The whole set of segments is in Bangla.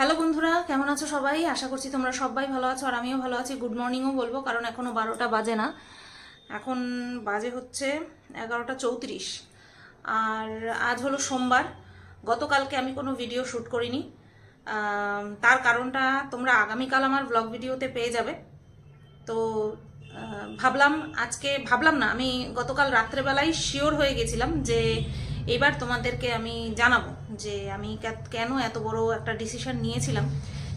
হ্যালো বন্ধুরা, কেমন আছো সবাই? আশা করছি তোমরা সবাই ভালো আছো আর আমিও ভালো আছি। গুড মর্নিংও বলব, কারণ এখনও বারোটা বাজে না। এখন বাজে হচ্ছে এগারোটা চৌত্রিশ। আর আজ হলো সোমবার। গতকালকে আমি কোনো ভিডিও শ্যুট করিনি। তার কারণটা তোমরা আগামীকাল আমার ব্লগ ভিডিওতে পেয়ে যাবে। তো ভাবলাম আজকে, ভাবলাম না, আমি গতকাল রাত্রেবেলায় শিওর হয়ে গেছিলাম যে এবার তোমাদেরকে আমি জানাব যে আমি কেন এত বড় একটা ডিসিশন নিয়েছিলাম,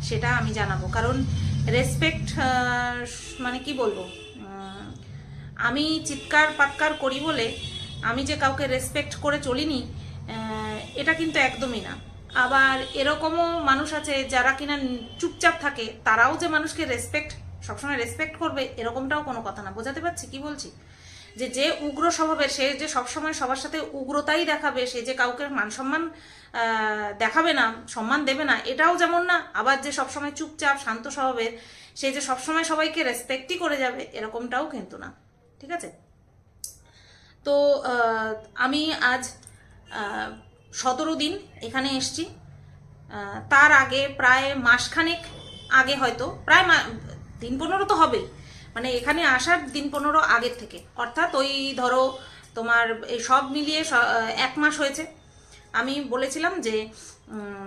সেটা আমি জানাব। কারণ রেসপেক্ট মানে কি বলব আমি চিৎকার পাটকার করি বলে আমি যে কাউকে রেসপেক্ট করে চলিনি এটা কিন্তু একদমই না। আবার এরকমও মানুষ আছে যারা কিনা চুপচাপ থাকে, তারাও যে মানুষকে রেসপেক্ট সবসময় রেসপেক্ট করবে, এরকমটাও কোনো কথা না। বোঝাতে পারছি? কি বলছি? যে যে উগ্র স্বভাবের, সে যে সবসময় সবার সাথে উগ্রতাই দেখাবে, সে যে কাউকে মান সম্মান দেখাবে না, সম্মান দেবে না, এটাও যেমন না, আবার যে সবসময় চুপচাপ, শান্ত স্বভাবের, সে যে সবসময় সবাইকে রেসপেক্টই করে যাবে, এরকমটাও কিন্তু না, ঠিক আছে? তো আমি আজ সতেরো দিন এখানে এসছি তার আগে প্রায় মাসখানেক আগে হয়তো, প্রায় দিন পনেরো তো হবেই মানে এখানে আসার দিন পনেরো আগের থেকে। অর্থাৎ ওই ধরো তোমার এই সব মিলিয়ে এক মাস হয়েছে। আমি বলেছিলাম যে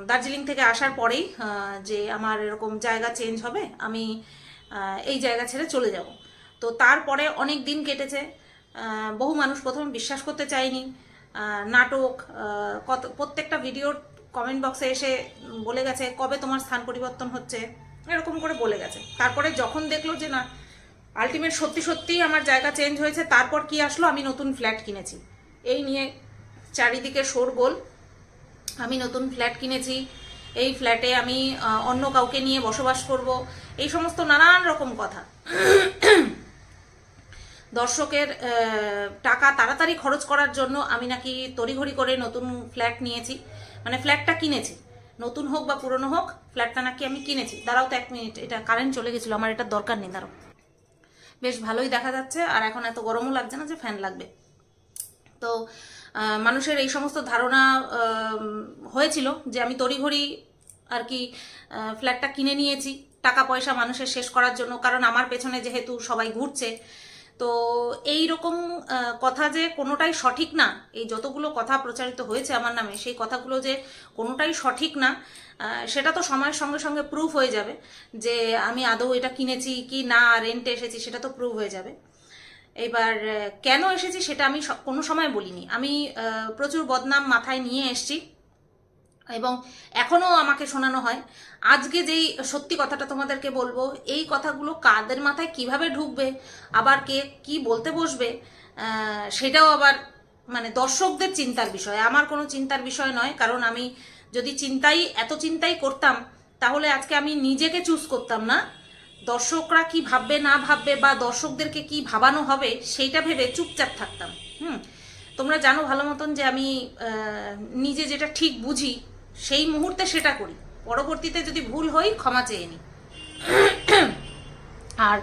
দার্জিলিং থেকে আসার পরেই যে আমার এরকম জায়গা চেঞ্জ হবে, আমি এই জায়গা ছেড়ে চলে যাব। তো তারপরে অনেক দিন কেটেছে। বহু মানুষ প্রথমে বিশ্বাস করতে চায়নি। নাটক কত, প্রত্যেকটা ভিডিওর কমেন্ট বক্সে এসে বলে গেছে, কবে তোমার স্থান পরিবর্তন হচ্ছে? এরকম করে বলে গেছে। তারপরে যখন দেখল যে না আলটিমেট সত্যি সত্যিই আমার জায়গা চেঞ্জ হয়েছে, তারপর কি আসলো? আমি নতুন ফ্ল্যাট কিনেছি। এই নিয়ে চারিদিকে শোরগোল। আমি নতুন ফ্ল্যাট কিনেছি। এই ফ্ল্যাটে আমি অন্য কাউকে নিয়ে বসবাস করব। এই সমস্ত নানান রকম কথা। দর্শকের টাকা তাড়াতাড়ি খরচ করার জন্য আমি নাকি তড়িঘড়ি করে নতুন ফ্ল্যাট নিয়েছি। মানে ফ্ল্যাটটা কিনেছি। নতুন হোক বা পুরনো হোক ফ্ল্যাটটা নাকি আমি কিনেছি। দাঁড়াও তো এক মিনিট এটা কারেন্ট চলে গেছিল, আমার এটা দরকার নেই, দাঁড়াও। বেশ ভালোই দেখা যাচ্ছে, আর এখন এত গরমও লাগছে না যে ফ্যান লাগবে। তো মানুষের এই সমস্ত ধারণা হয়েছিল যে আমি তড়িঘড়ি আর কি ফ্ল্যাটটা কিনে নিয়েছি, টাকা পয়সা মানুষের শেষ করার জন্য, কারণ আমার পেছনে যেহেতু সবাই ঘুরছে তো এই রকম কথা যে কোনোটাই সঠিক না, এই যতগুলো কথা প্রচারিত হয়েছে আমার নামে, সেই কথাগুলো যে কোনোটাই সঠিক না সেটা তো সময়ের সঙ্গে সঙ্গে প্রুফ হয়ে যাবে যে আমি আদৌ এটা কিনেছি কি না রেন্টে এসেছি, সেটা তো প্রুভ হয়ে যাবে। এবার কেন এসেছি সেটা আমি কোনো সময় বলিনি। আমি প্রচুর বদনাম মাথায় নিয়ে এসেছি। এবং এখনও আমাকে শোনানো হয়, আজকে যেই সত্যি কথাটা তোমাদেরকে বলব, এই কথাগুলো কাদের মাথায় কীভাবে ঢুকবে, আবার কে কি বলতে বসবে সেটাও আবার মানে দর্শকদের চিন্তার বিষয়, আমার কোনো চিন্তার বিষয় নয়, কারণ আমি যদি চিন্তাই, এত চিন্তাই করতাম, তাহলে আজকে আমি নিজেকে চুজ করতাম না। দর্শকরা কি ভাববে, না ভাববে, বা দর্শকদেরকে কি ভাবানো হবে, সেইটা ভেবে চুপচাপ থাকতাম, হুম? তোমরা জানো ভালো মতন যে আমি নিজে যেটা ঠিক বুঝি সেই মুহূর্তে সেটা করি। পরবর্তীতে যদি ভুল হই ক্ষমা চেয়ে নিই। আর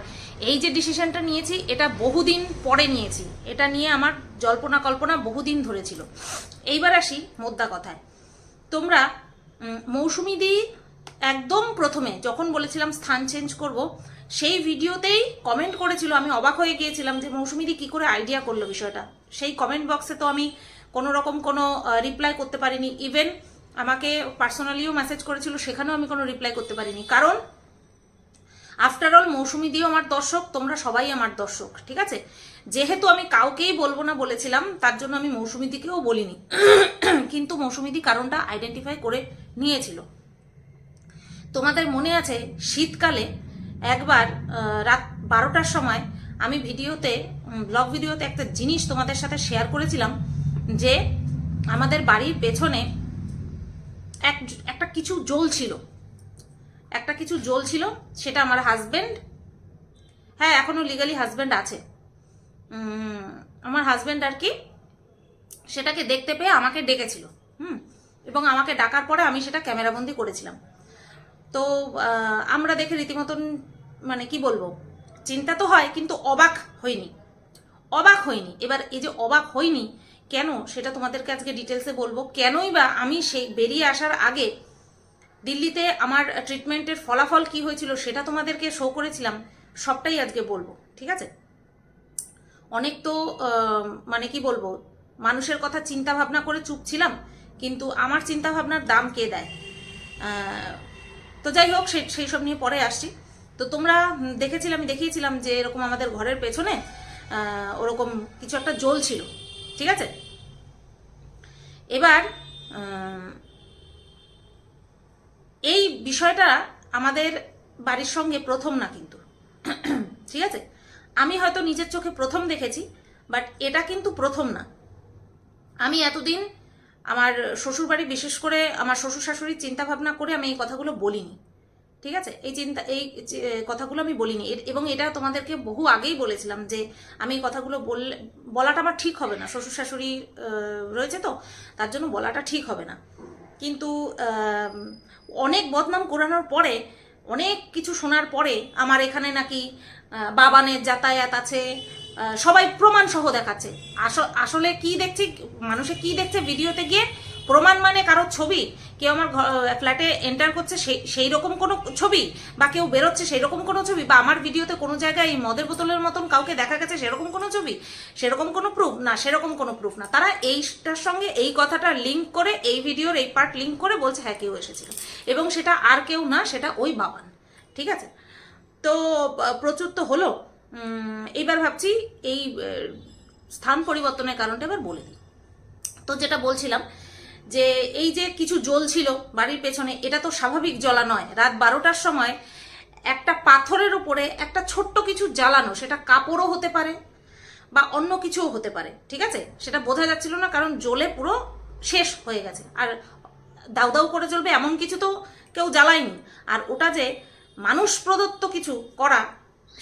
এই যে ডিসিশনটা নিয়েছি, এটা বহুদিন পরে নিয়েছি। এটা নিয়ে আমার জল্পনা কল্পনা বহুদিন ধরেছিল এইবার আসি মোদ্দা কথায়। তোমরা মৌসুমী দি একদম প্রথমে যখন বলেছিলাম স্থান চেঞ্জ করব, সেই ভিডিওতেই কমেন্ট করেছিল, আমি অবাক হয়ে গিয়েছিলাম যে মৌসুমী দি কী করে আইডিয়া করল বিষয়টা। সেই কমেন্ট বক্সে তো আমি কোনো রকম কোনো রিপ্লাই করতে পারিনি। ইভেন আমাকে পার্সোনালিও মেসেজ করেছিল, সেখানেও আমি কোনো রিপ্লাই করতে পারিনি। কারণ আফটার অল মৌসুমি দিও আমার দর্শক, তোমরা সবাই আমার দর্শক, ঠিক আছে? যেহেতু আমি কাউকেই বলব না বলেছিলাম, তার জন্য আমি মৌসুমি দিকেও বলিনি। কিন্তু মৌসুমি দি কারণটা আইডেন্টিফাই করে নিয়েছিল। তোমাদের মনে আছে, শীতকালে একবার রাত বারোটার সময় আমি ভিডিওতে ব্লগ ভিডিওতে একটা জিনিস তোমাদের সাথে শেয়ার করেছিলাম যে, আমাদের বাড়ির পেছনে এক একটা কিছু জ্বলছিল একটা কিছু জ্বলছিল সেটা আমার হাজব্যান্ড হ্যাঁ এখনও লিগালি হাজব্যান্ড আছে। আমার হাজব্যান্ড আর কি, সেটাকে দেখতে পেয়ে আমাকে ডেকেছিল, হুম, এবং আমাকে ডাকার পরে আমি সেটা ক্যামেরাবন্দি করেছিলাম। তো আমরা দেখে রীতিমতন মানে কি বলব, চিন্তা তো হয়, কিন্তু অবাক হইনি। অবাক হইনি। এবার এই যে অবাক হইনি কেন? সেটা তোমাদেরকে আজকে ডিটেলসে বলব। কেনই বা আমি সেই বেরিয়ে আসার আগে দিল্লিতে আমার ট্রিটমেন্টের ফলাফল কি হয়েছিল সেটা তোমাদেরকে শো করেছিলাম। সবটাই আজকে বলব, ঠিক আছে? অনেক তো মানে কি বলব, মানুষের কথা চিন্তা ভাবনা করে চুপ ছিলাম, কিন্তু আমার চিন্তা ভাবনার দাম কে দেয়? তো যাই হোক সেই সব নিয়ে পরে আসছি। তো তোমরা দেখেছিলাম দেখিয়েছিলাম যে এরকম আমাদের ঘরের পেছনে ওরকম কিছু একটা জ্বল ছিল ঠিক আছে? এবার এই বিষয়টা আমাদের বাড়ির সঙ্গে প্রথম না কিন্তু। ঠিক আছে? আমি হয়তো নিজের চোখে প্রথম দেখেছি, বাট এটা কিন্তু প্রথম না। আমি এতদিন আমার শ্বশুরবাড়ি, বিশেষ করে আমার শ্বশুর শাশুড়ির চিন্তাভাবনা করে আমি এই কথাগুলো বলিনি। ঠিক আছে? এই চিন্তা, এই কথাগুলো আমি বলিনি। এবং এটা তোমাদেরকে বহু আগেই বলেছিলাম যে আমি এই কথাগুলো বললে, বলাটা আমার ঠিক হবে না। শ্বশুর শাশুড়ি রয়েছে তো? তার জন্য বলাটা ঠিক হবে না। কিন্তু অনেক বদনাম করানোর পরে, অনেক কিছু শোনার পরে আমার এখানে নাকি বাবানের যাতায়াত আছে সবাই প্রমাণ সহ দেখাচ্ছে। আস- আসলে কি দেখছি, মানুষে কি দেখছে ভিডিওতে গিয়ে প্রমাণ মানে কারোর ছবি? কেউ আমার ফ্ল্যাটে এন্টার করছে সেই সেই রকম কোনো ছবি? বা কেউ বেরোচ্ছে সেই রকম কোনো ছবি? বা আমার ভিডিওতে কোনো জায়গায় এই মদের বোতলের মতন কাউকে দেখা গেছে সেরকম কোনো ছবি? সেরকম কোনো প্রুফ না, সেরকম কোনো প্রুফ না। তারা এইটার সঙ্গে এই কথাটা লিঙ্ক করে, এই ভিডিওর এই পার্ট লিঙ্ক করে বলছে হ্যাঁ কেউ এসেছিল। এবং সেটা আর কেউ না, সেটা ওই বাবান। ঠিক আছে? তো প্রচুর তো হলো। এইবার ভাবছি এই স্থান পরিবর্তনের কারণটা এবার বলে দিই। তো যেটা বলছিলাম যে এই যে কিছু জল ছিল বাড়ির পেছনে, এটা তো স্বাভাবিক জ্বলা নয়। রাত বারোটার সময় একটা পাথরের উপরে একটা ছোট্ট কিছু জ্বালানো, সেটা কাপড়ও হতে পারে বা অন্য কিছুও হতে পারে, ঠিক আছে? সেটা বোঝা যাচ্ছিল না, কারণ জ্বলে পুরো শেষ হয়ে গেছে। আর দাউ দাউ করে জ্বলবে এমন কিছু তো কেউ জ্বালায়নি। আর ওটা যে মানুষ প্রদত্ত কিছু করা,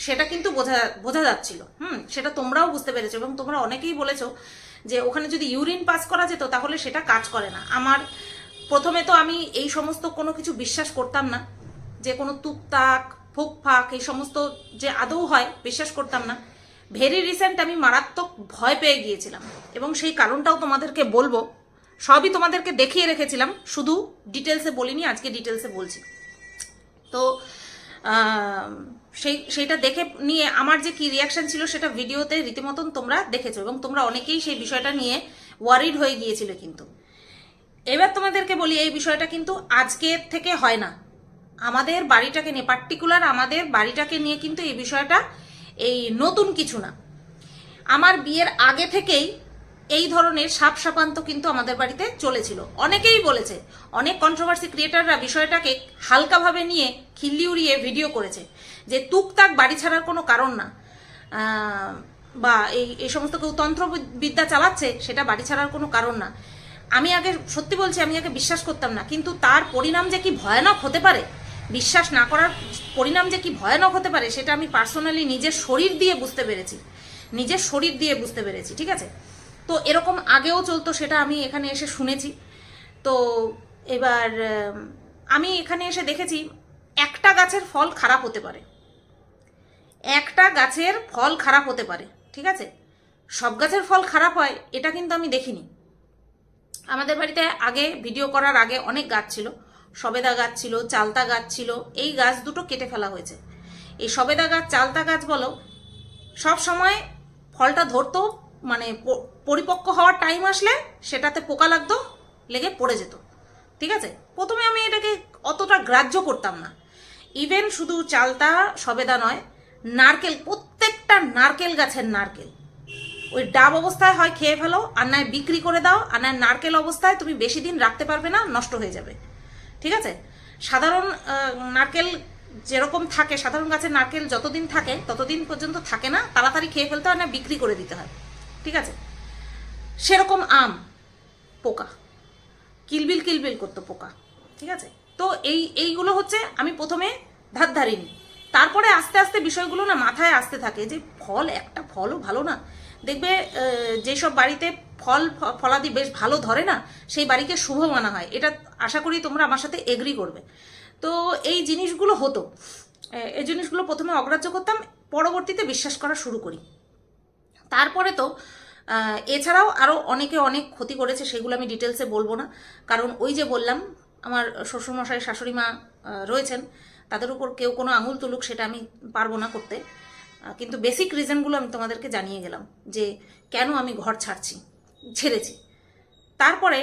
সেটা কিন্তু বোঝা বোঝা যাচ্ছিল। হুম, সেটা তোমরাও বুঝতে পেরেছ এবং তোমরা অনেকেই বলেছ যে ওখানে যদি ইউরিন পাস করা যেত, তাহলে সেটা কাজ করে না। আমার প্রথমে তো আমি এই সমস্ত কোনো কিছু বিশ্বাস করতাম না। যে কোনো তুকতাক, ফুকফাক, এই সমস্ত যে আদৌ হয়, বিশ্বাস করতাম না। ভেরি রিসেন্ট আমি মারাত্মক ভয় পেয়ে গিয়েছিলাম। এবং সেই কারণটাও তোমাদেরকে বলব। সবই তোমাদেরকে দেখিয়ে রেখেছিলাম। শুধু ডিটেলসে বলিনি, আজকে ডিটেলসে বলছি। তো সেই, সেইটা দেখে নিয়ে আমার যে কি রিয়াকশন ছিল সেটা ভিডিওতে রীতিমতন তোমরা দেখেছ এবং তোমরা অনেকেই সেই বিষয়টা নিয়ে ওয়ারিড হয়ে গিয়েছিলে কিন্তু। এবার তোমাদেরকে বলি, এই বিষয়টা কিন্তু আজকের থেকে হয় না। আমাদের বাড়িটাকে নিয়ে পার্টিকুলার আমাদের বাড়িটাকে নিয়ে কিন্তু এই বিষয়টা এই নতুন কিছু না। আমার বিয়ের আগে থেকেই এই ধরনের সাপ সাপান্ত কিন্তু আমাদের বাড়িতে চলেছিল। অনেকেই বলেছে, অনেক কন্ট্রোভার্সি ক্রিয়েটাররা বিষয়টাকে হালকাভাবে নিয়ে খিল্লি উড়িয়ে ভিডিও করেছে যে তুকতাক বাড়ি ছাড়ার কোনো কারণ না। বা এই এই সমস্ত কেউ তন্ত্রবিদ্যা চালাচ্ছে, সেটা বাড়ি ছাড়ার কোনো কারণ না। আমি আগে সত্যি বলছি, আমি আগে বিশ্বাস করতাম না, কিন্তু তার পরিণাম যে কি ভয়ানক হতে পারে, বিশ্বাস না করার পরিণাম যে কি ভয়ানক হতে পারে, সেটা আমি পার্সোনালি নিজের শরীর দিয়ে বুঝতে পেরেছি। নিজের শরীর দিয়ে বুঝতে পেরেছি, ঠিক আছে? তো এরকম আগেও চলতো, সেটা আমি এখানে এসে শুনেছি। তো এবার আমি এখানে এসে দেখেছি, একটা গাছের ফল খারাপ হতে পারে। একটা গাছের ফল খারাপ হতে পারে, ঠিক আছে? সব গাছের ফল খারাপ হয়, এটা কিন্তু আমি দেখিনি। আমাদের বাড়িতে আগে ভিডিও করার আগে অনেক গাছ ছিল। সবেদা গাছ ছিল, চালতা গাছ ছিল, এই গাছ দুটো কেটে ফেলা হয়েছে। এই সবেদা গাছ, চালতা গাছ বলো, সব সময় ফলটা ধরতো মানে পরিপক্ক হওয়ার টাইম আসলে সেটাতে পোকা লাগতো, লেগে পড়ে যেত। ঠিক আছে? প্রথমে আমি এটাকে অতটা গ্রাহ্য করতাম না। ইভেন শুধু চালতা সবেদা নয়, নারকেল, প্রত্যেকটা নারকেল গাছের নারকেল। ওই ডাব অবস্থায় হয় খেয়ে ফেলো আর নয় বিক্রি করে দাও আর নয় নারকেল অবস্থায় তুমি বেশি দিন রাখতে পারবে না, নষ্ট হয়ে যাবে। ঠিক আছে? সাধারণ নারকেল যেরকম থাকে, সাধারণ গাছের নারকেল যতদিন থাকে, ততদিন পর্যন্ত থাকে না, তাড়াতাড়ি খেয়ে ফেলতে হয় না, বিক্রি করে দিতে হয়। ঠিক আছে? সেরকম আম, পোকা। কিলবিল কিলবিল করতো পোকা, ঠিক আছে? তো এই, এইগুলো হচ্ছে আমি প্রথমে ধার ধারিনি। তারপরে আস্তে আস্তে বিষয়গুলো না মাথায় আসতে থাকে যে ফল একটা ফলও ভালো না। দেখবে যেসব বাড়িতে ফল ফলাদি বেশ ভালো ধরে না, সেই বাড়িকে শুভ মানা হয়। এটা আশা করি তোমরা আমার সাথে এগ্রি করবে। তো এই জিনিসগুলো হতো। এই জিনিসগুলো প্রথমে অগ্রাহ্য করতাম, পরবর্তীতে বিশ্বাস করা শুরু করি। তারপরে তো এছাড়াও আরও অনেকে অনেক ক্ষতি করেছে, সেগুলো আমি ডিটেলসে বলব না। কারণ ওই যে বললাম, আমার শ্বশুরমশাই শাশুড়ি মা রয়েছেন, তাদের উপর কেউ কোনো আঙুল তুলুক সেটা আমি পারব না করতে। কিন্তু বেসিক রিজনগুলো আমি তোমাদেরকে জানিয়ে গেলাম, যে কেন আমি ঘর ছাড়ছি ছেড়েছি তারপরে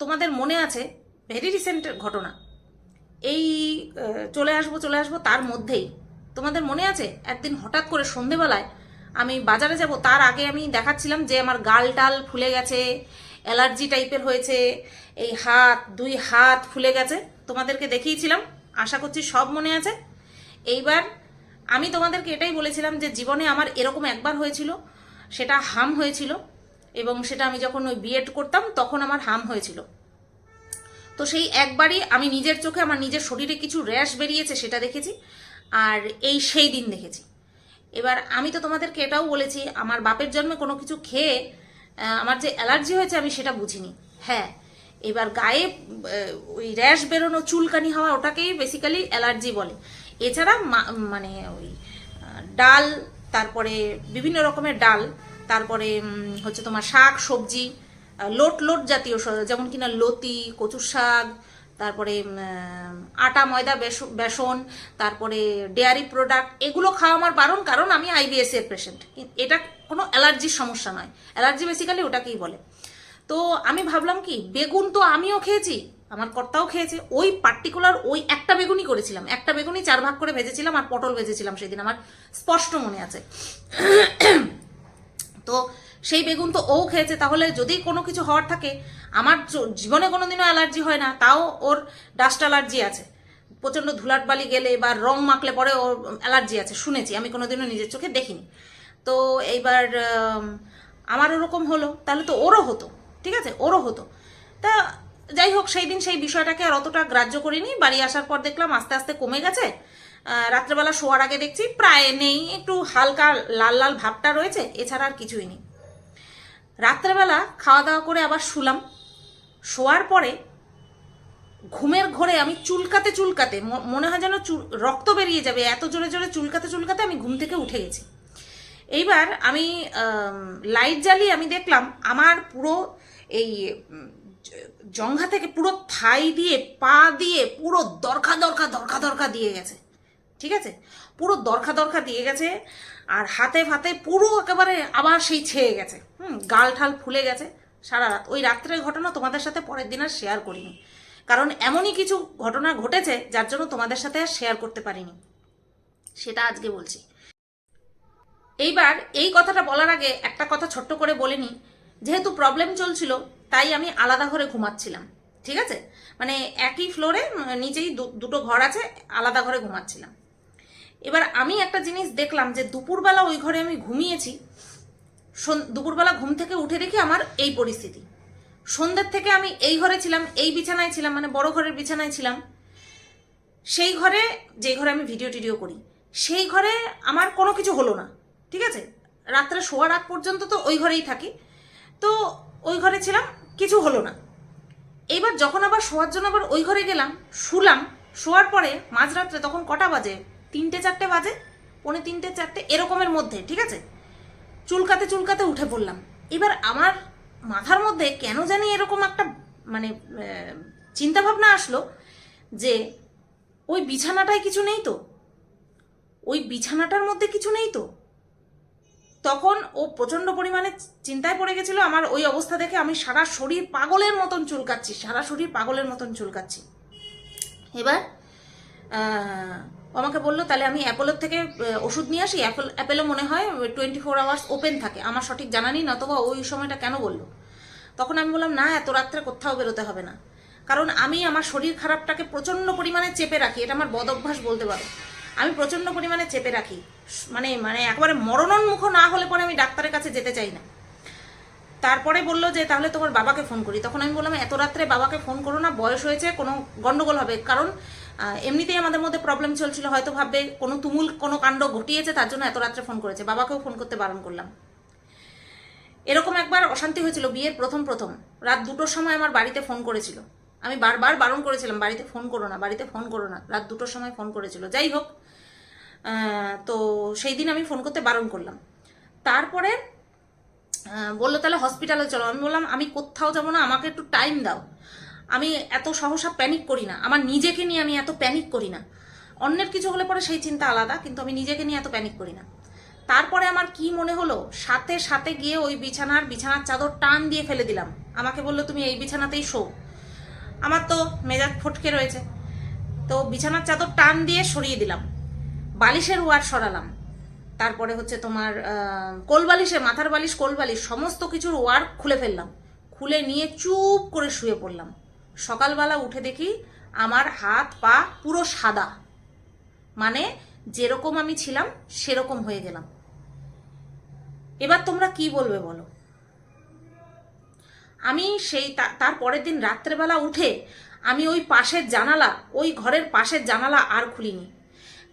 তোমাদের মনে আছে ভেরি রিসেন্ট ঘটনা। এই চলে আসব চলে আসব, তার মধ্যেই। তোমাদের মনে আছে একদিন হঠাৎ করে সন্ধেবেলায় আমি বাজারে যাব, তার আগে আমি দেখাচ্ছিলাম যে আমার গাল টাল ফুলে গেছে, অ্যালার্জি টাইপের হয়েছে, এই হাত, দুই হাত ফুলে গেছে, তোমাদেরকে দেখিয়েছিলাম, আশা করছি সব মনে আছে। এইবার আমি তোমাদেরকে এটাই বলেছিলাম যে জীবনে আমার এরকম একবার হয়েছিল, সেটা হাম হয়েছিল, এবং সেটা আমি যখন ওই বিএড করতাম, তখন আমার হাম হয়েছিল। তো সেই একবারই আমি নিজের চোখে, আমার নিজের শরীরে কিছু র্যাশ বেরিয়েছে, সেটা দেখেছি, আর এই সেই দিন দেখেছি। এবার আমি তো তোমাদেরকে এটাও বলেছি, আমার বাপের জন্মে কোনো কিছু খেয়ে আমার যে অ্যালার্জি হয়েছে আমি সেটা বুঝিনি। হ্যাঁ এবার গায়ে ওই র্যাশ বেরোনো চুলকানি হওয়া ওটাকেই বেসিক্যালি অ্যালার্জি বলে। এছাড়া মানে ওই ডাল, তারপরে বিভিন্ন রকমের ডাল, তারপরে হচ্ছে তোমার শাক, সবজি লোট লোট জাতীয় যেমন কিনা লতি, কচুর শাক তারপরে আটা, ময়দা, বেস- বেসন, তারপরে ডেয়ারি প্রোডাক্ট, এগুলো খাওয়া আমার বারণ কারণ আমি আইবিএস এর পেশেন্ট এটা কোনো অ্যালার্জির সমস্যা নয়। অ্যালার্জি বেসিক্যালি ওটাকেই বলে। তো আমি ভাবলাম কি, বেগুন তো আমিও খেয়েছি, আমার কর্তাও খেয়েছে, ওই পার্টিকুলার ওই একটা বেগুনই করেছিলাম। একটা বেগুনই চার ভাগ করে ভেজেছিলাম আর পটল ভেজেছিলাম সেদিন, আমার স্পষ্ট মনে আছে। তো সেই বেগুন তো ও খেয়েছে, তাহলে যদি কোনো কিছু হওয়ার থাকে, আমার জীবনে কোনোদিনও অ্যালার্জি হয় না, তাও ওর ডাস্ট অ্যালার্জি আছে। প্রচণ্ড ধুলাট বালি গেলে বা রং মাখলে পরে ওর অ্যালার্জি আছে, শুনেছি, আমি কোনোদিনও নিজের চোখে দেখিনি। তো এইবার আমার ওরকম হলো, তাহলে তো ওরও হতো, ঠিক আছে, ওরও হতো। তা যাই হোক, সেই দিন সেই বিষয়টাকে আর অতটা গ্রাহ্য করিনি, বাড়ি আসার পর দেখলাম আস্তে আস্তে কমে গেছে। রাত্রেবেলা শোয়ার আগে দেখছি, প্রায় নেই, একটু হালকা লাল লাল ভাবটা রয়েছে, এছাড়া আর কিছুই নেই। রাত্রেবেলা খাওয়া দাওয়া করে আবার শুলাম। শোয়ার পরে ঘুমের ঘোরে আমি চুলকাতে চুলকাতে মনে হয় যেন রক্ত বেরিয়ে যাবে, এত জোরে জোরে চুলকাতে চুলকাতে আমি ঘুম থেকে উঠে গেছি। এইবার আমি লাইট জ্বালিয়ে আমি দেখলাম আমার পুরো এই জঙ্ঘা থেকে পুরো থাই দিয়ে, পা দিয়ে পুরো দরকা দরকা দরকা দরকা দিয়ে গেছে। ঠিক আছে? পুরো দরখা দরখা দিয়ে গেছে আর হাতে ফাতে পুরো একেবারে আবার সেই ছেয়ে গেছে। হুম, গাল ঠাল ফুলে গেছে সারা রাত। ওই রাত্রের ঘটনা তোমাদের সাথে পরের দিন আর শেয়ার করিনি। কারণ এমনই কিছু ঘটনা ঘটেছে যার জন্য তোমাদের সাথে আর শেয়ার করতে পারিনি। সেটা আজকে বলছি। এইবার এই কথাটা বলার আগে একটা কথা ছোট্ট করে বলে নিই। যেহেতু প্রবলেম চলছিল, তাই আমি আলাদা ঘরে ঘুমাচ্ছিলাম। ঠিক আছে? মানে একই ফ্লোরে নিচেই দুটো ঘর আছে, আলাদা ঘরে ঘুমাচ্ছিলাম। এবার আমি একটা জিনিস দেখলাম যে দুপুরবেলা ওই ঘরে আমি ঘুমিয়েছি। দুপুরবেলা ঘুম থেকে উঠে দেখি আমার এই পরিস্থিতি। সন্ধ্যের থেকে আমি এই ঘরে ছিলাম, এই বিছানায় ছিলাম মানে বড় ঘরের বিছানায় ছিলাম। সেই ঘরে যে ঘরে আমি ভিডিও টিডিও করি, সেই ঘরে আমার কোনো কিছু হলো না, ঠিক আছে? রাত্রে শোয়ার আগ পর্যন্ত তো ওই ঘরেই থাকি। তো ওই ঘরে ছিলাম, কিছু হলো না। এইবার যখন আবার শোয়ার জন্য আবার ওই ঘরে গেলাম, শুলাম, শোয়ার পরে মাঝরাত্রে তখন কটা বাজে? তিনটে চারটে বাজে, পৌনে তিনটে চারটে, এরকমের মধ্যে, ঠিক আছে? চুলকাতে চুলকাতে উঠে পড়লাম। এবার আমার মাথার মধ্যে কেন জানি এরকম একটা মানে চিন্তা ভাবনা আসলো যে, ওই বিছানাটায় কিছু নেই তো? ওই বিছানাটার মধ্যে কিছু নেই তো? তখন ও প্রচণ্ড পরিমাণে চিন্তায় পড়ে গেছিল আমার ওই অবস্থা দেখে আমি সারা শরীর পাগলের মতন চুলকাচ্ছি, সারা শরীর পাগলের মতন চুলকাচ্ছি। এবার আমাকে বলল, তাহলে আমি অ্যাপোলোর থেকে ওষুধ নিয়ে আসি? অ্যাপেল, অ্যাপেলো মনে হয় টোয়েন্টি ফোর আওয়ার্স ওপেন থাকে। আমার সঠিক জানা নেই, নতবা ওই সময়টা কেন বলল? তখন আমি বললাম, না, এত রাত্রে কোথাও বেরোতে হবে না। কারণ আমি আমার শরীর খারাপটাকে প্রচণ্ড পরিমাণে চেপে রাখি। এটা আমার বদ অভ্যাস বলতে পারো। আমি প্রচণ্ড পরিমাণে চেপে রাখি। মানে মানে একবারে মরণোন্মুখ না হলে পরে আমি ডাক্তারের কাছে যেতে চাই না। তারপরে বলল যে, তাহলে তোমার বাবাকে ফোন করি। তখন আমি বললাম, এত রাত্রে বাবাকে ফোন করো না, বয়স হয়েছে, কোনো গন্ডগোল হবে। কারণ এমনিতেই আমাদের মধ্যে প্রবলেম চলছিল, হয়তো ভাববে কোনো তুমুল কোনো কাণ্ড ঘটিয়েছে, তার জন্য এত রাত্রে ফোন করেছে। বাবাকেও ফোন করতে বারণ করলাম। এরকম একবার অশান্তি হয়েছিল, বিয়ের প্রথম প্রথম। রাত দুটোর সময় আমার বাড়িতে ফোন করেছিল। আমি বারবার বারণ করেছিলাম, বাড়িতে ফোন করো না, বাড়িতে ফোন করো না। রাত দুটোর সময় ফোন করেছিল। যাই হোক তো সেই দিন আমি ফোন করতে বারণ করলাম। তারপরে বলল, তাহলে হসপিটালে চলো। আমি বললাম, আমি কোথাও যাব না, আমাকে একটু টাইম দাও। আমি এত সহসা প্যানিক করি না। আমার নিজেকে নিয়ে আমি এত প্যানিক করি না। অন্যের কিছু হলে পরে সেই চিন্তা আলাদা, কিন্তু আমি নিজেকে নিয়ে এত প্যানিক করি না। তারপরে আমার কি মনে হলো? সাথে সাথে গিয়ে ওই বিছানার বিছানার চাদর টান দিয়ে ফেলে দিলাম। আমাকে বলল, তুমি এই বিছানাতেই শো। আমার তো মেজাজ ফটকে রয়েছে। তো বিছানার চাদর টান দিয়ে সরিয়ে দিলাম। বালিশের ওয়ার সরালাম। তারপরে হচ্ছে তোমার কোলবালিশে মাথার বালিশ, কোলবালিশ, সমস্ত কিছুর ওয়ার খুলে ফেললাম। খুলে নিয়ে চুপ করে শুয়ে পড়লাম। সকালবেলা উঠে দেখি আমার হাত, পা পুরো সাদা। মানে যেরকম আমি ছিলাম, সেরকম হয়ে গেলাম। এবার তোমরা কি বলবে বলো? আমি সেই তার পরের দিন রাত্রেবেলা উঠে আমি ওই পাশের জানালা, ওই ঘরের পাশের জানালা আর খুলিনি।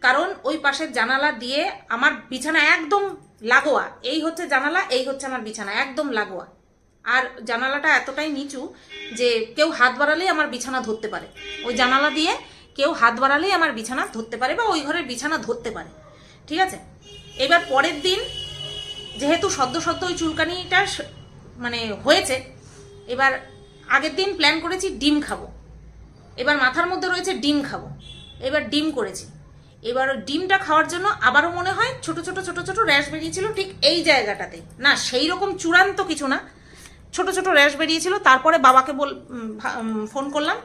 কারণ ওই পাশের জানালা দিয়ে আমার বিছানা একদম লাগোয়া। এই হচ্ছে জানালা, এই হচ্ছে আমার বিছানা, একদম লাগোয়া। আর জানালাটা এতটাই নিচু যে কেউ হাত বাড়ালেই আমার বিছানা ধরতে পারে। ওই জানালা দিয়ে কেউ হাত বাড়ালেই আমার বিছানা ধরতে পারে বা ওই ঘরের বিছানা ধরতে পারে। ঠিক আছে? এবার পরের দিন যেহেতু সদ্য সদ্য ওই চুলকানিটা মানে হয়েছে, এবার আগের দিন প্ল্যান করেছি ডিম খাব। এবার মাথার মধ্যে রয়েছে ডিম খাব। এবার ডিম করেছি। এবার ডিমটা খাওয়ার জন্য আবারও মনে হয় ছোট ছোট ছোট ছোট র্যাশ বেরিয়েছিল ঠিক এই জায়গাটাতে। না সেই রকম চূড়ান্ত কিছু না। ছোট ছোট র্যাশ বেরিয়েছিল, তারপরে বাবাকে বল ফোন করলাম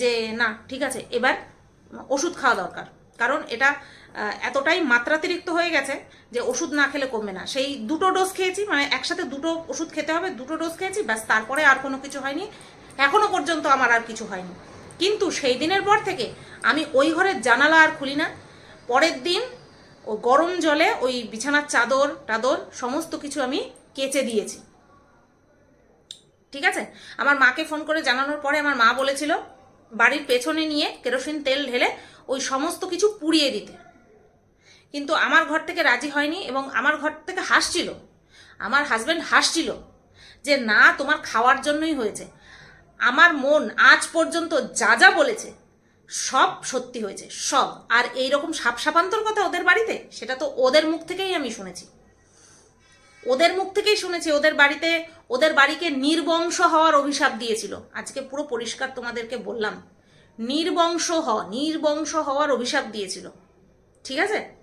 যে, না, ঠিক আছে, এবার ওষুধ খাওয়া দরকার। কারণ এটা এতটাই মাত্রাতিরিক্ত হয়ে গেছে যে ওষুধ না খেলে কমবে না। সেই দুটো ডোজ খেয়েছি মানে একসাথে দুটো ওষুধ খেতে হবে, দুটো ডোজ খেয়েছি, ব্যাস, তারপরে আর কোনো কিছু হয়নি। এখনও পর্যন্ত আমার আর কিছু হয়নি। কিন্তু সেই দিনের পর থেকে আমি ওই ঘরের জানালা আর খুলি না। পরের দিন ও গরম জলে ওই বিছানার চাদর, টাদর, সমস্ত কিছু আমি কেচে দিয়েছি। ঠিক আছে? আমার মাকে ফোন করে জানানোর পরে আমার মা বলেছিল, বাড়ির পেছনে নিয়ে কেরোসিন তেল ঢেলে ওই সমস্ত কিছু পুড়িয়ে দিতে। কিন্তু আমার ঘর থেকে রাজি হয়নি এবং আমার ঘর থেকে হাসছিল। আমার হাজব্যান্ড হাসছিল যে, না, তোমার খাওয়ার জন্যই হয়েছে। আমার মন আজ পর্যন্ত যা যা বলেছে, সব সত্যি হয়েছে, সব। আর এই রকম সাপ সাপান্তর কথা ওদের বাড়িতে, সেটা তো ওদের মুখ থেকেই আমি শুনেছি। ওদের মুখ থেকেই শুনেছি, ওদের বাড়িতে, ওদের বাড়িকে নির্বংশ হওয়ার অভিশাপ দিয়েছিল। আজকে পুরো পরিষ্কার তোমাদেরকে বললাম। নির্বংশ হ, নির্বংশ হওয়ার অভিশাপ দিয়েছিল। ঠিক আছে?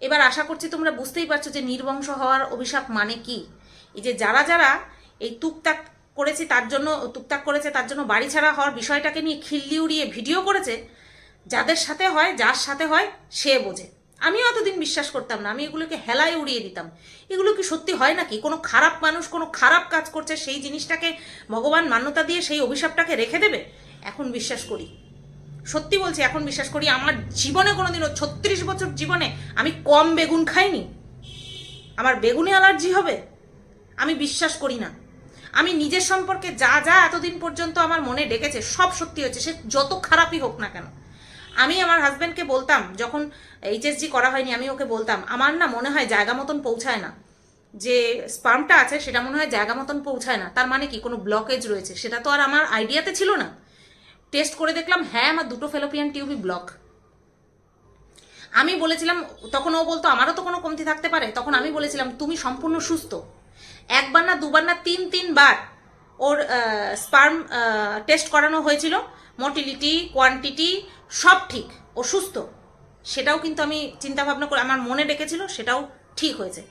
এবার আশা করছি তোমরা বুঝতেই পারছ যে নির্বংশ হওয়ার অভিশাপ মানে কি। এই যে যারা যারা এই টুকটাক করেছি তার জন্য, টুকটাক করেছে তার জন্য বাড়ি ছাড়া হওয়ার বিষয়টাকে নিয়ে খিল্লি উড়িয়ে ভিডিও করেছে, যাদের সাথে হয়, যার সাথে হয়, সে বোঝে। আমিও এতদিন বিশ্বাস করতাম না, আমি এগুলোকে হেলায় উড়িয়ে দিতাম। এগুলো কি সত্যি হয় নাকি? কোনো খারাপ মানুষ কোনো খারাপ কাজ করছে, সেই জিনিসটাকে ভগবান মান্যতা দিয়ে সেই অভিশাপটাকে রেখে দেবে? এখন বিশ্বাস করি। সত্যি বলছি, এখন বিশ্বাস করি, আমার জীবনে কোনোদিনও ছত্রিশ বছর জীবনে আমি কম বেগুন খাইনি। আমার বেগুনে অ্যালার্জি হবে? আমি বিশ্বাস করি না। আমি নিজের সম্পর্কে যা যা এতদিন পর্যন্ত আমার মনে ডেকেছে, সব সত্যি হয়েছে, সে যত খারাপই হোক না কেন। আমি আমার হাজব্যান্ডকে বলতাম, যখন এইচএসজি করা হয়নি, আমি ওকে বলতাম, আমার না মনে হয় জায়গা মতন পৌঁছায় না। যে স্পার্মটা আছে, সেটা মনে হয় জায়গা মতন পৌঁছায় না। তার মানে কি, কোনো ব্লকেজ রয়েছে। সেটা তো আর আমার আইডিয়াতে ছিল না। টেস্ট করে দেখলাম হ্যাঁ আমার দুটো ফেলোপিয়ান টিউবই ব্লক আমি বলেছিলাম, তখন ও বলতো, আমারও তো কোনো কমতি থাকতে পারে। তখন আমি বলেছিলাম, তুমি সম্পূর্ণ সুস্থ। একবার না, দুবার না, তিন, তিনবার ওর স্পার্ম টেস্ট করানো হয়েছিল। মোটিলিটি কোয়ান্টিটি সব ঠিক। ও সুস্থ। সেটাও কিন্তু আমি চিন্তা ভাবনা করে, আমার মনে ডেকেছিল, সেটাও ঠিক হয়েছে।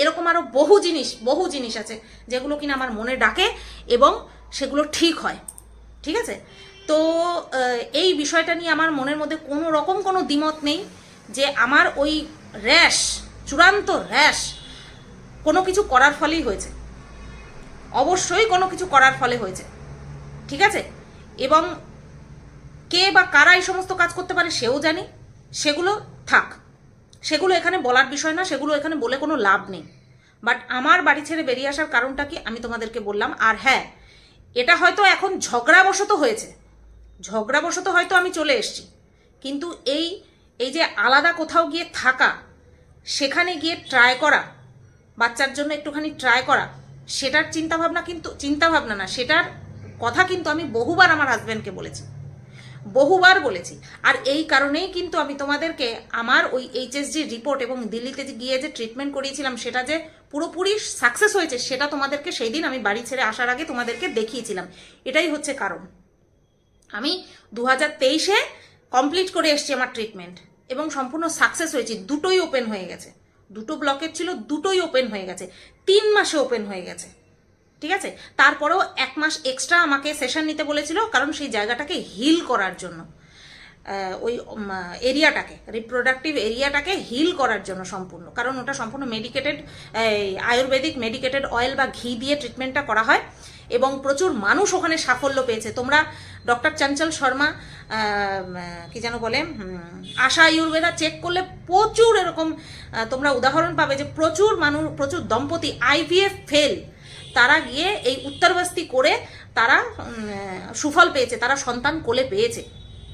এরকম আরও বহু জিনিস বহু জিনিস আছে যেগুলো কিনা আমার মনে ডাকে এবং সেগুলো ঠিক হয়। ঠিক আছে? তো এই বিষয়টা নিয়ে আমার মনের মধ্যে কোনো রকম কোনো দ্বিমত নেই যে আমার ওই র্যাশ চূড়ান্ত র্যাশ কোনো কিছু করার ফলেই হয়েছে। অবশ্যই কোনো কিছু করার ফলে হয়েছে। ঠিক আছে? এবং কে বা কারা এই সমস্ত কাজ করতে পারে সেও জানি। সেগুলো থাক। সেগুলো এখানে বলার বিষয় না, সেগুলো এখানে বলে কোনো লাভ নেই। বাট আমার বাড়ি ছেড়ে বেরিয়ে আসার কারণটা কি আমি তোমাদেরকে বললাম। আর হ্যাঁ এটা হয়তো এখন ঝগড়াবশত হয়েছে। ঝগড়াবশত হয়তো আমি চলে এসেছি। কিন্তু এই এই যে আলাদা কোথাও গিয়ে থাকা, সেখানে গিয়ে ট্রাই করা, বাচ্চার জন্য একটুখানি ট্রাই করা, সেটার চিন্তাভাবনা কিন্তু, চিন্তাভাবনা না, সেটার কথা কিন্তু আমি বহুবার আমার হাজব্যান্ডকে বলেছি। বহুবার বলেছি। আর এই কারণেই কিন্তু আমি তোমাদেরকে আমার ওই এইচএসজি রিপোর্ট এবং দিল্লিতে গিয়ে যে ট্রিটমেন্ট করিয়েছিলাম, সেটা যে পুরোপুরি সাকসেস হয়েছে, সেটা তোমাদেরকে সেই দিন আমি বাড়ি ছেড়ে আসার আগে তোমাদেরকে দেখিয়েছিলাম। এটাই হচ্ছে কারণ। আমি দু হাজার তেইশে কমপ্লিট করে এসেছি আমার ট্রিটমেন্ট এবং সম্পূর্ণ সাকসেস হয়েছি। দুটোই ওপেন হয়ে গেছে। দুটো ব্লকের ছিল, দুটোই ওপেন হয়ে গেছে। তিন মাসে ওপেন হয়ে গেছে। ঠিক আছে? তারপরেও এক মাস এক্সট্রা আমাকে সেশন নিতে বলেছিল কারণ সেই জায়গাটাকে হিল করার জন্য। ওই এরিয়াটাকে রিপ্রোডাক্টিভ এরিয়াটাকে হিল করার জন্য সম্পূর্ণ। কারণ ওটা সম্পূর্ণ মেডিকেটেড আয়ুর্বেদিক মেডিকেটেড অয়েল বা ঘি দিয়ে ট্রিটমেন্টটা করা হয় এবং প্রচুর মানুষ ওখানে সাফল্য পেয়েছে। তোমরা ডক্টর চঞ্চল শর্মা কি যেন বলে আশা আয়ুর্বেদা চেক করলে প্রচুর এরকম তোমরা উদাহরণ পাবে যে প্রচুর মানুষ, প্রচুর দম্পতি আইভিএফ ফেল তারা গিয়ে এই উত্তরবস্তি করে তারা সুফল পেয়েছে, তারা সন্তান কোলে পেয়েছে।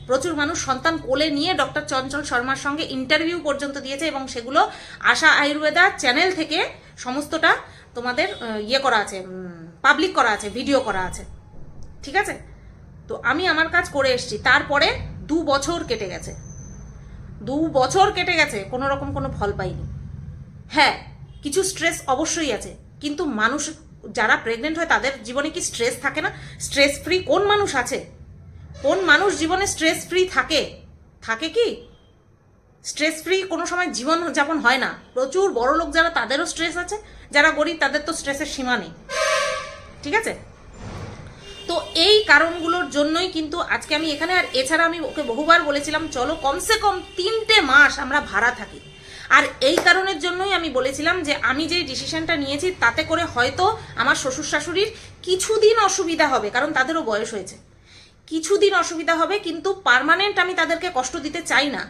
প্রচুর মানুষ সন্তান কোলে নিয়ে ডক্টর চঞ্চল শর্মার সঙ্গে ইন্টারভিউ পর্যন্ত দিয়েছে এবং সেগুলো আশা আয়ুর্বেদা চ্যানেল থেকে সমস্তটা তোমাদের ইয়ে করা আছে পাবলিক করা আছে ভিডিও করা আছে। ঠিক আছে? তো আমি আমার কাজ করে এসেছি। তারপরে দু বছর কেটে গেছে। দু বছর কেটে গেছে, কোনো রকম কোনো ফল পাইনি। হ্যাঁ কিছু স্ট্রেস অবশ্যই আছে, কিন্তু মানুষ যারা প্রেগনেন্ট হয়, তাদের জীবনে কি স্ট্রেস থাকে না? স্ট্রেস ফ্রি কোন মানুষ আছে? কোন মানুষ জীবনে স্ট্রেস ফ্রি থাকে? থাকে কি? স্ট্রেস ফ্রি কোনো সময় জীবন যাপন হয় না। প্রচুর বড় লোক যারা, তাদেরও স্ট্রেস আছে। যারা গরিব, তাদের তো স্ট্রেসের সীমা নেই। ঠিক আছে? তো এই কারণগুলোর জন্যই কিন্তু আজকে আমি এখানে, আর এছাড়া আমি ওকে বহুবার বলেছিলাম, চলো কমসে কম তিনটে মাস আমরা ভাড়া থাকি। আর এই কারণের জন্যই আমি বলেছিলাম যে আমি যে ডিসিশনটা নিয়েছি, তাতে করে হয়তো আমার শ্বশুর শাশুড়ির কিছুদিন অসুবিধা হবে, কারণ তাদেরও বয়স হয়েছে। কিছুদিন অসুবিধা হবে, কিন্তু পারমানেন্ট আমি তাদেরকে কষ্ট দিতে চাই না।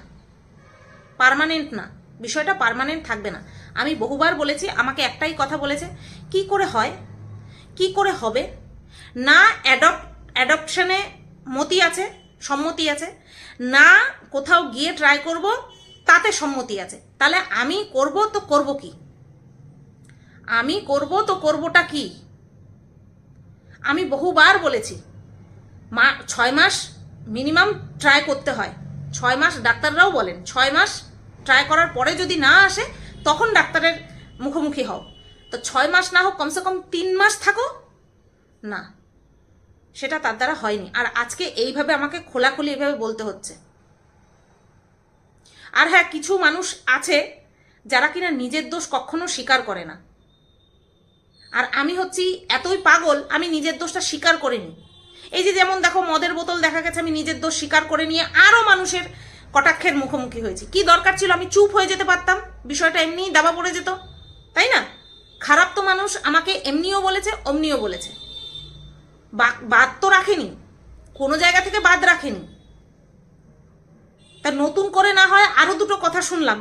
পারমানেন্ট না, বিষয়টা পার্মানেন্ট থাকবে না। আমি বহুবার বলেছি, আমাকে একটাই কথা বলেছে, কি করে হয়, কি করে হবে? না অ্যাডপ্ট অ্যাডপশনে মতি আছে, সম্মতি আছে, না কোথাও গিয়ে ট্রাই করব তাতে সম্মতি আছে। তাহলে আমি করব তো করব কি? আমি করব তো করবটা কি? আমি বহুবার বলেছি, মা, ছয় মাস মিনিমাম ট্রাই করতে হয়। ছয় মাস ডাক্তাররাও বলেন, ছয় মাস ট্রাই করার পরে যদি না আসে, তখন ডাক্তারের মুখোমুখি হও। তো ছয় মাস না হোক, কমসে কম তিন মাস থাকো। না, সেটা তার দ্বারা হয়নি। আর আজকে এইভাবে আমাকে খোলাখুলি এইভাবে বলতে হচ্ছে। আর হ্যাঁ কিছু মানুষ আছে যারা কিনা নিজের দোষ কখনো স্বীকার করে না। আর আমি হচ্ছি এতই পাগল, আমি নিজের দোষটা স্বীকার করিনি। এই যে যেমন দেখো, মদের বোতল দেখা গেছে, আমি নিজের দোষ স্বীকার করে নিয়ে আরও মানুষের কটাক্ষের মুখোমুখি হয়েছি। কি দরকার ছিল? আমি চুপ হয়ে যেতে পারতাম, বিষয়টা এমনিই দাবা পড়ে যেত, তাই না? খারাপ তো মানুষ আমাকে এমনিও বলেছে, অমনিও বলেছে। বাদ তো রাখেনি, কোনো জায়গা থেকে বাদ রাখেনি। তা নতুন করে না হয় আরও দুটো কথা শুনলাম।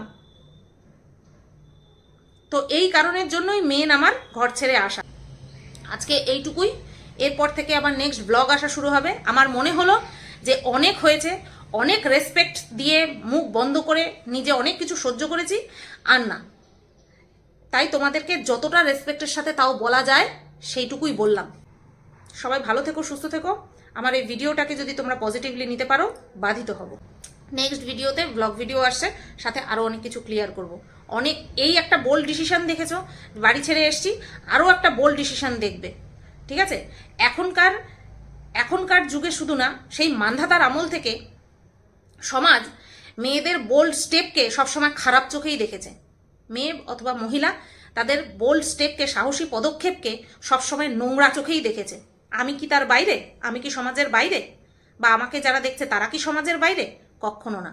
তো এই কারণের জন্যই মেন আমার ঘর ছেড়ে আসা। আজকে এইটুকুই। এরপর থেকে আবার নেক্সট ব্লগ আসা শুরু হবে। আমার মনে হলো যে অনেক হয়েছে, অনেক রেসপেক্ট দিয়ে মুখ বন্ধ করে নিজে অনেক কিছু সহ্য করেছি, আর না। তাই তোমাদেরকে যতটা রেসপেক্টের সাথে তাও বলা যায়, সেইটুকুই বললাম। সবাই ভালো থেকো, সুস্থ থেকো। আমার এই ভিডিওটাকে যদি তোমরা পজিটিভলি নিতে পারো, বাধিত হব। নেক্সট ভিডিওতে ব্লগ ভিডিও আসছে, সাথে আরও অনেক কিছু ক্লিয়ার করব। অনেক, এই একটা বোল্ড ডিসিশন দেখেছ, বাড়ি ছেড়ে এসছি আরও একটা বোল্ড ডিসিশন দেখবে, ঠিক আছে? এখনকার এখনকার যুগে শুধু না, সেই মান্ধাতার আমল থেকে সমাজ মেয়েদের বোল্ড স্টেপকে সবসময় খারাপ চোখেই দেখেছে। মেয়ে অথবা মহিলা তাদের বোল্ড স্টেপকে সাহসী পদক্ষেপকে সবসময় নোংরা চোখেই দেখেছে। আমি কি তার বাইরে? আমি কি সমাজের বাইরে? বা আমাকে যারা দেখছে তারা কি সমাজের বাইরে? কখনো না।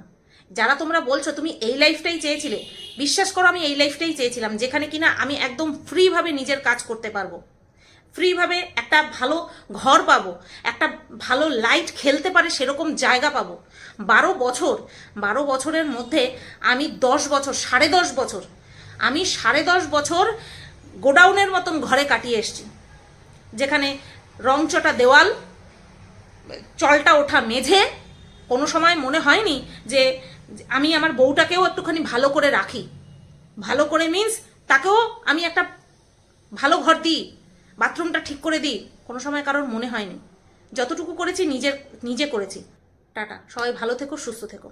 যারা তোমরা বলছো তুমি এই লাইফটাই চেয়েছিলে, বিশ্বাস করো আমি এই লাইফটাই চেয়েছিলাম, যেখানে কিনা আমি একদম ফ্রিভাবে নিজের কাজ করতে পারব। ফ্রিভাবে একটা ভালো ঘর পাবো, একটা ভালো লাইট খেলতে পারে সেরকম জায়গা পাবো। বারো বছর, বারো বছরের মধ্যে আমি দশ বছর, সাড়ে দশ বছর, আমি সাড়ে দশ বছর গোডাউনের মতন ঘরে কাটিয়ে এসেছি। যেখানে রংচটা দেওয়াল, চলটা ওঠা মেঝে কোনো সময় মনে হয়নি যে আমি আমার বউটাকেও একটুখানি ভালো করে রাখি। ভালো করে মিন্স তাকেও আমি একটা ভালো ঘর দিই, বাথরুমটা ঠিক করে দিই, কোনো সময় কারোর মনে হয়নি। যতটুকু করেছি নিজের, নিজে করেছি। টাটা, সবাই ভালো থেকো, সুস্থ থেকো।